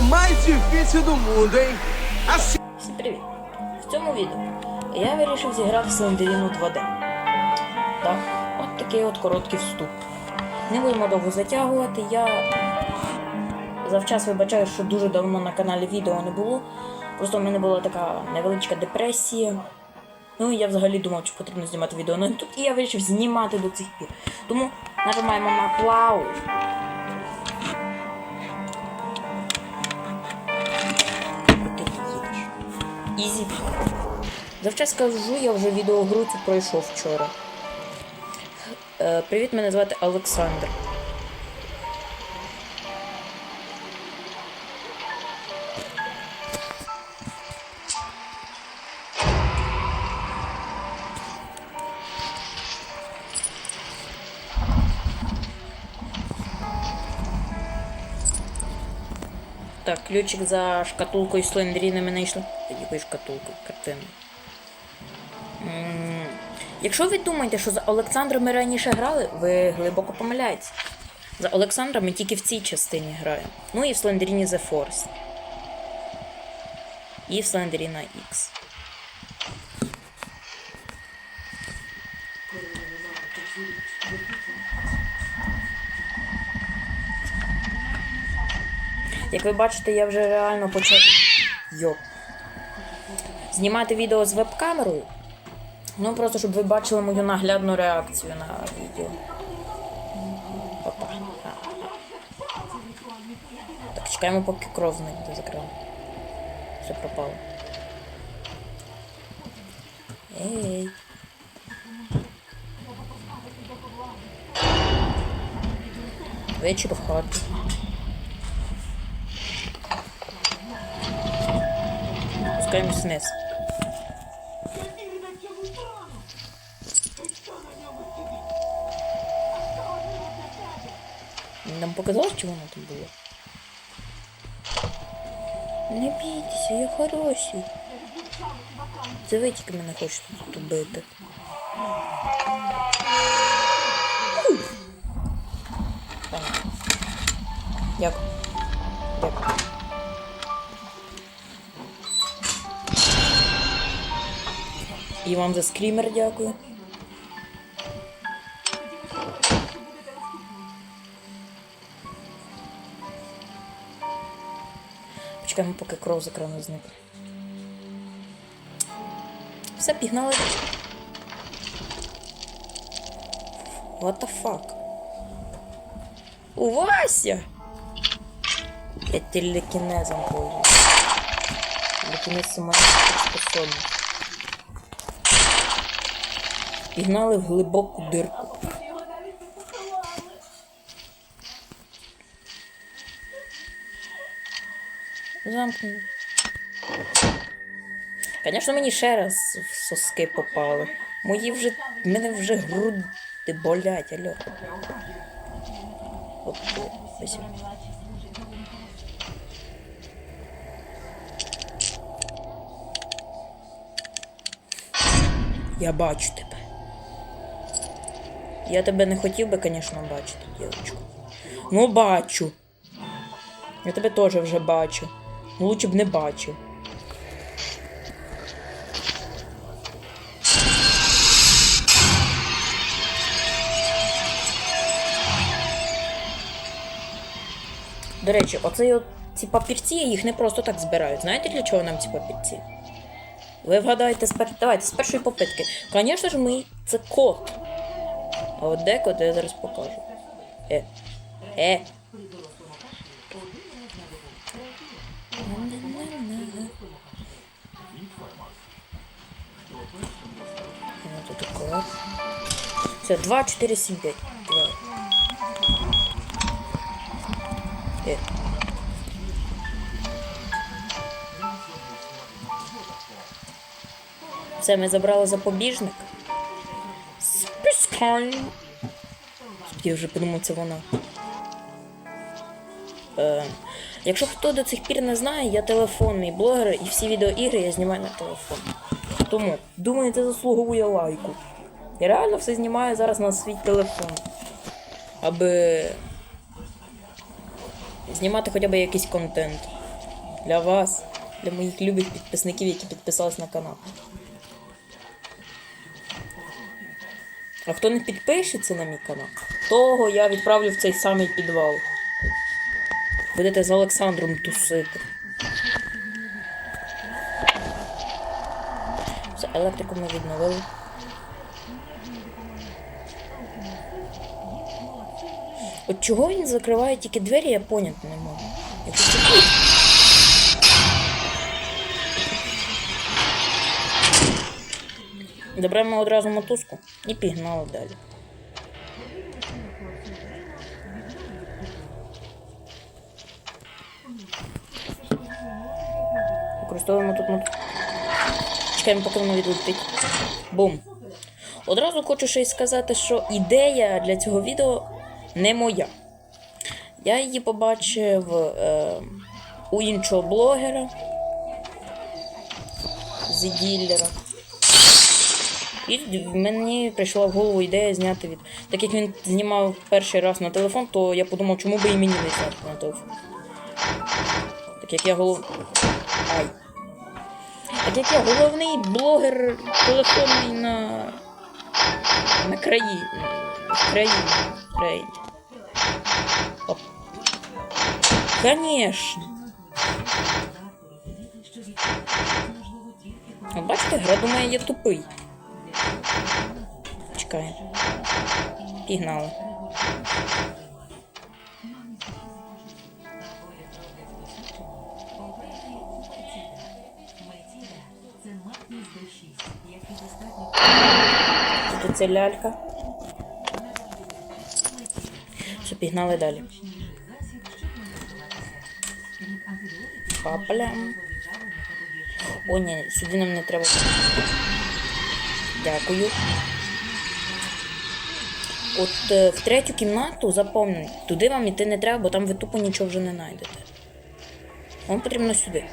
mais difícil do mundo, hein? Assim. Всім привіт! В цьому відео я вирішив зіграти Слендеріну 2D. Так, от такий от короткий вступ. Не будемо довго затягувати. Я завчас вибачаю, що дуже давно на каналі відео не було. Просто в мене була така невеличка депресія. Ну і я взагалі думав, чи потрібно знімати відео на YouTube, і я вирішив знімати до цих пір. Тому нажимаємо на плау. Ізі. Завчас кажу, я вже відеогру цю пройшов вчора. Е, привіт, мене звати Олександр. Так, ключик за шкатулкою Слендеріни ми знайшли. Якою шкатулкою? Картину. Якщо ви думаєте, що за Олександра ми раніше грали, ви глибоко помиляєтесь. За Олександра ми тільки в цій частині граємо. Ну і в Слендеріні The Force. І в Слендеріна X. Як ви бачите, я вже реально почав. Йоп. Знімати відео з веб-камерою. Ну просто щоб ви бачили мою наглядну реакцію на відео. Опа. Так, чекаємо, поки кров знайде з екрану. Все пропало. Ей. Вечір в хаті. Спускаємось вниз. Нам показалось, чи воно там було? Не бійтеся, я хороший. Тільки мене хочете тут убити. Дякую. Дякую. І вам за скрімер дякую. Почекаємо, поки кров з екрану зникне. Все, пігнали. What the fuck? У Вася! Я телекинезом пользуюсь. Телекинез самая способность. Пігнали в глибоку дирку. Замкнено. Звісно, мені ще раз в соски попали. Мої вже. Мене вже груди болять, алло. Я бачу тебе. Я тебе не хотів би, звісно, бачити, дівчинку. Ну, бачу. Я тебе теж вже бачу. Лучше б не бачив. До речі, оце от ці папірці, їх не просто так збирають. Знаєте, для чого нам ці папірці? Ви вгадаєте з пер... Давайте, з першої попитки. Звісно ж, ми це код. А от декоде я зараз покажу. Е. Е. Ну, тут код. Все, 2, 4, 7, 5. 2. Е. Все, ми забрали запобіжник. Спискай. Я вже подумав, це вона. Е, якщо хто до цих пір не знає, я телефонний блогер і всі відеоігри я знімаю на телефон. Тому, думаю, це заслуговує лайку. Я реально все знімаю зараз на свій телефон. Аби знімати хоча б якийсь контент. Для вас, для моїх любих підписників, які підписались на канал. А хто не підпишеться на мій канал, того я відправлю в цей самий підвал. Будете з Олександром тусити. Все, електрику ми відновили. От чого він закриває тільки двері, я поняти не можу. Якось таке- Добремо одразу мотузку і пігнали далі. Використовуємо тут мотузку. Чекаємо, поки воно відлетить. Бум. Одразу хочу ще й сказати, що ідея для цього відео не моя. Я її побачив е, у іншого блогера з діллера. І мені прийшла в голову ідея зняти від. Так як він знімав перший раз на телефон, то я подумав, чому би і мені не зняти на телефон. Так як я голов. Ай. Як я головний блогер телефонний на. на краї. Країні. Країні. Оп. Конечно. А бачите, гра думає, я тупий. Чекаємо. Пігнали. Оце лялька. Все, пігнали далі. Паплям. О, ні, сюди нам не треба. Дякую. От е, в третю кімнату запомніть, туди вам іти не треба, бо там ви тупо нічого вже не знайдете. Вам потрібно сюди.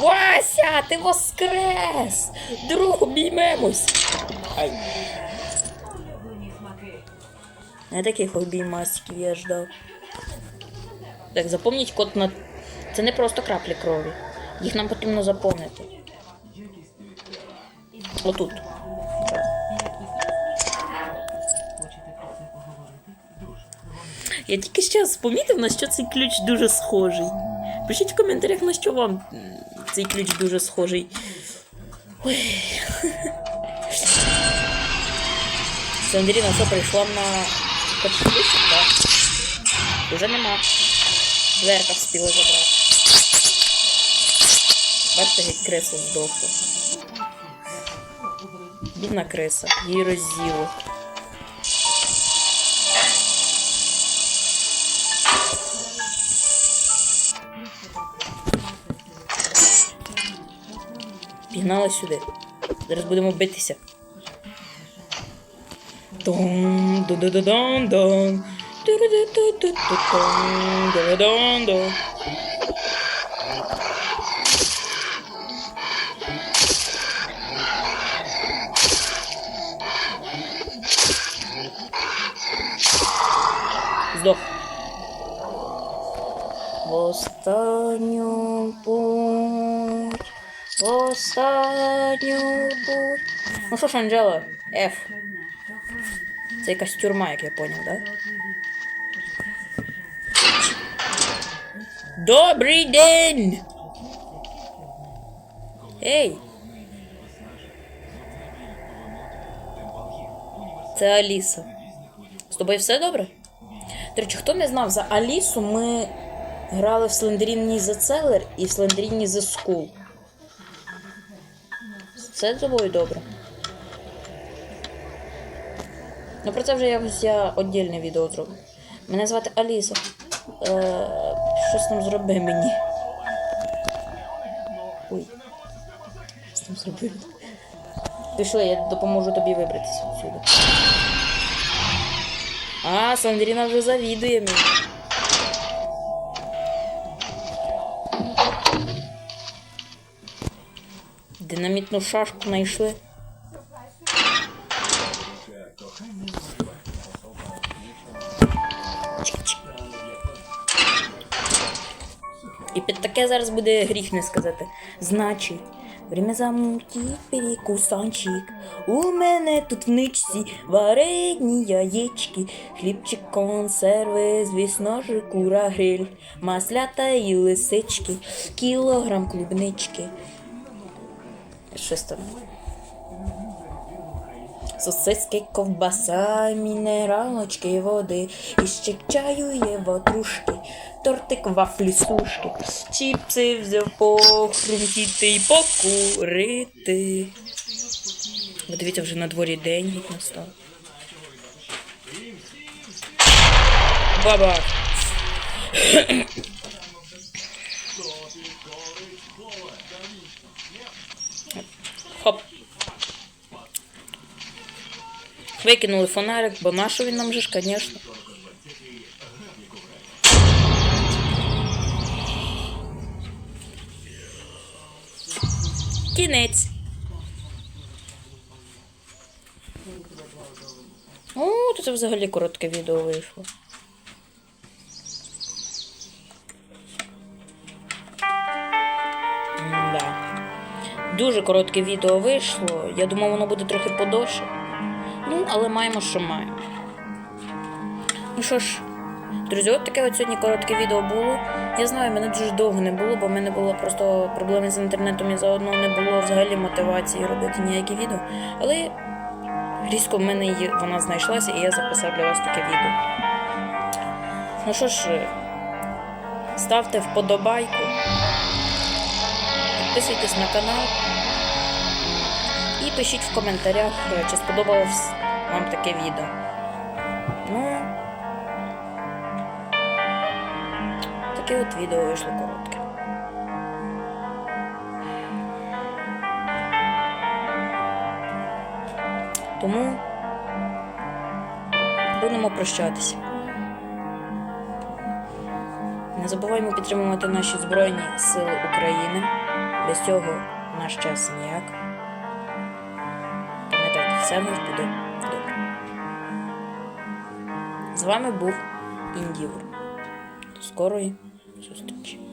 Вася, ти воскрес! Друг, обіймемось! Ай. Не таких обіймастиків я ждав. Так, запомніть код на. Це не просто краплі крові. Їх нам потрібно заповнити. Отут. Я тільки зараз помітив, на що цей ключ дуже схожий. Пишіть в коментарях, на що вам цей ключ дуже схожий. Ой. Це Андріна що прийшла на капсулічок, так? Уже нема. Дверка встигла забрати. Бачите, геть криса здохла. Бідна криса, її розділо. Пігнали сюди. Зараз будемо битися. Здох. В. В останню путь. Ну що ж, Анджела, F. Це якась тюрма, як я поняв, да? Добрий день! Ей! Це Аліса. З тобою все добре? До речі, хто не знав за Алісу, ми грали в Слендеріні The Cellar і в Слендеріні The School. Все з тобою добре. Ну про це вже якось я віддільне відео зроблю. Мене звати Аліса. Е, щось там зроби мені. Ой. Щось там зробив. Пішли, я допоможу тобі вибратися відсюди. А, Сандріна вже завідує мені. Динамітну шашку знайшли. І під таке зараз буде гріх не сказати. Значить, время замутить перекусанчик. У мене тут в ничці варені яєчки, хлібчик, консерви, звісно ж, кура гриль, маслята і лисички, кілограм клубнички. Щось там. Сосиски, ковбаса, мінералочки, води, і ще чаю є ватрушки, тортик, вафлі, сушки, чіпси взяв похрумтіти й покурити. Ви дивіться, вже на дворі день геть настав. Баба! Викинули фонарик, бо нащо він нам же ж, звісно. Кінець. О, то це взагалі коротке відео вийшло. Дуже коротке відео вийшло. Я думав, воно буде трохи подовше. Ну, але маємо, що маємо. Ну що ж, друзі, от таке от сьогодні коротке відео було. Я знаю, мене дуже довго не було, бо в мене було просто проблеми з інтернетом і заодно не було взагалі мотивації робити ніякі відео. Але різко в мене вона знайшлася, і я записав для вас таке відео. Ну що ж, ставте вподобайку, підписуйтесь на канал. Пишіть в коментарях, е, чи сподобалось вам таке відео. Ну, таке от відео вийшло коротке. Тому будемо прощатися. Не забуваємо підтримувати наші Збройні Сили України. Без цього наш час ніяк. Все в нас буде добре. З вами був Індівор. До скорої зустрічі.